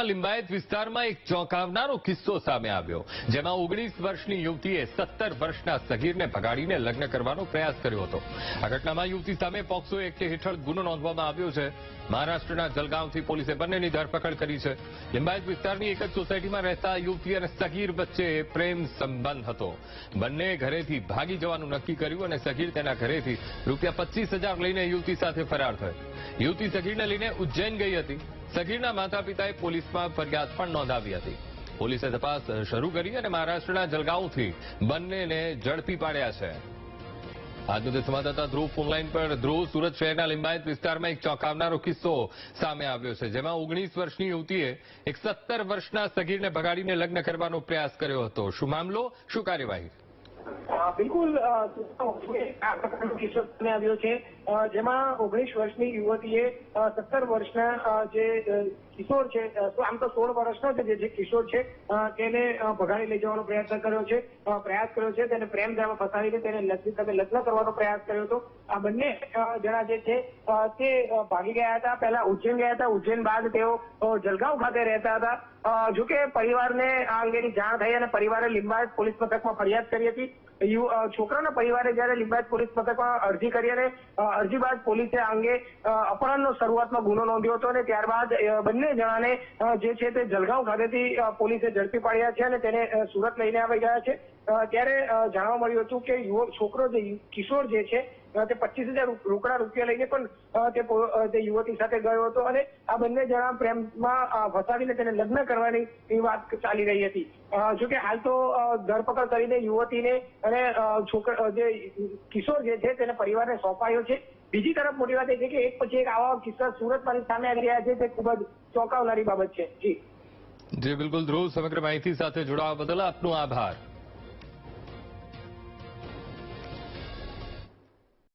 શહેરના લિંબાયત વિસ્તારમાં એક ચોંકાવનારો કિસ્સો સામે આવ્યો, જેમાં ઓગણીસ વર્ષની યુવતીએ સત્તર વર્ષના સગીરને ભગાડીને લગ્ન કરવાનો પ્રયાસ કર્યો હતો. આ ઘટનામાં યુવતી સામે પોક્સો એક્ટ હેઠળ ગુનો નોંધવામાં આવ્યો છે. મહારાષ્ટ્રના જલગાંવથી પોલીસે બંનેની ધરપકડ કરી છે. લિંબાયત વિસ્તારની એક જ સોસાયટીમાં રહેતા યુવતી અને સગીર વચ્ચે પ્રેમ સંબંધ હતો. બંને ઘરેથી ભાગી જવાનું નક્કી કર્યું અને સગીર તેના ઘરેથી રૂપિયા પચીસ લઈને યુવતી સાથે ફરાર થયો. યુવતી સગીરને લઈને ઉજ્જૈન ગઈ હતી. સગીરના માતા પિતાએ પોલીસમાં ફરિયાદ પણ નોંધાવી હતી. પોલીસે તપાસ શરૂ કરી અને મહારાષ્ટ્રના જલગાંવથી બંનેને ઝડપી પાડ્યા છે. આજનો સંવાદદાતા ધ્રુવ ફોનલાઈન પર. ધ્રુવ, સુરત શહેરના લિંબાયત વિસ્તારમાં એક ચોંકાવનારો કિસ્સો સામે આવ્યો છે, જેમાં ઓગણીસ વર્ષની યુવતીએ એક સત્તર વર્ષના સગીરને ભગાડીને લગ્ન કરવાનો પ્રયાસ કર્યો હતો. શું મામલો? શું કાર્યવાહી? બિલકુલ કિસ્સો સામે આવ્યો છે. જેમાં ઓગણીસ વર્ષની યુવતીએ સત્તર વર્ષના જે કિશોર છે આમ તો સોળ વર્ષનો છે જે કિશોર છે તેને ભગાડી લઈ જવાનો પ્રયત્ન કર્યો છે પ્રયાસ કર્યો છે, તેને પ્રેમ દ્વારા ફસાવીને તેને લગ્ન સાથે લગ્ન કરવાનો પ્રયાસ કર્યો હતો. આ બંને જણા જે છે તે ભાગી ગયા હતા. પહેલા ઉજ્જૈન ગયા હતા. ઉજ્જૈન બાદ તેઓ જલગાંવ ખાતે રહેતા હતા. જોકે પરિવારને આ અંગેની જાણ થઈ અને પરિવારે લિંબાયત પોલીસ મથકમાં ફરિયાદ કરી હતી. છોકરાના પરિવારે જયારે લિંબાયત પોલીસ મથકમાં અરજી કરી અને અરજી બાદ પોલીસે આ અંગે અપહરણનો શરૂઆતમાં ગુનો નોંધ્યો હતો અને ત્યારબાદ બંને જણાને જે છે તે જલગાંવ ખાતેથી પોલીસે ઝડપી પાડ્યા છે અને તેને સુરત લઈને આવી ગયા છે. ત્યારે જાણવા મળ્યું હતું કે યુવક, છોકરો જે કિશોર જે છે તે પચીસ હજાર રોકડા રૂપિયા લઈને પણ તે યુવતી સાથે ગયો હતો અને આ બંને જણા પ્રેમમાં ફસાવીને તેને લગ્ન કરવાની, એ વાત ચાલી રહી હતી. જોકે હાલ તો ધરપકડ કરીને યુવતીને અને છોકરા જે કિશોર જે છે, તેને પરિવારને સોંપાયો છે. બીજી તરફ મોટી વાત એ છે કે એક પછી એક આવા કિસ્સા સુરતમાંથી સામે આવી રહ્યા છે, તે ખૂબ જ ચોંકાવનારી બાબત છે. જી. જી, બિલકુલ ધ્રુવ, સમગ્ર માહિતી સાથે જોડાવા બદલ આપનો આભાર.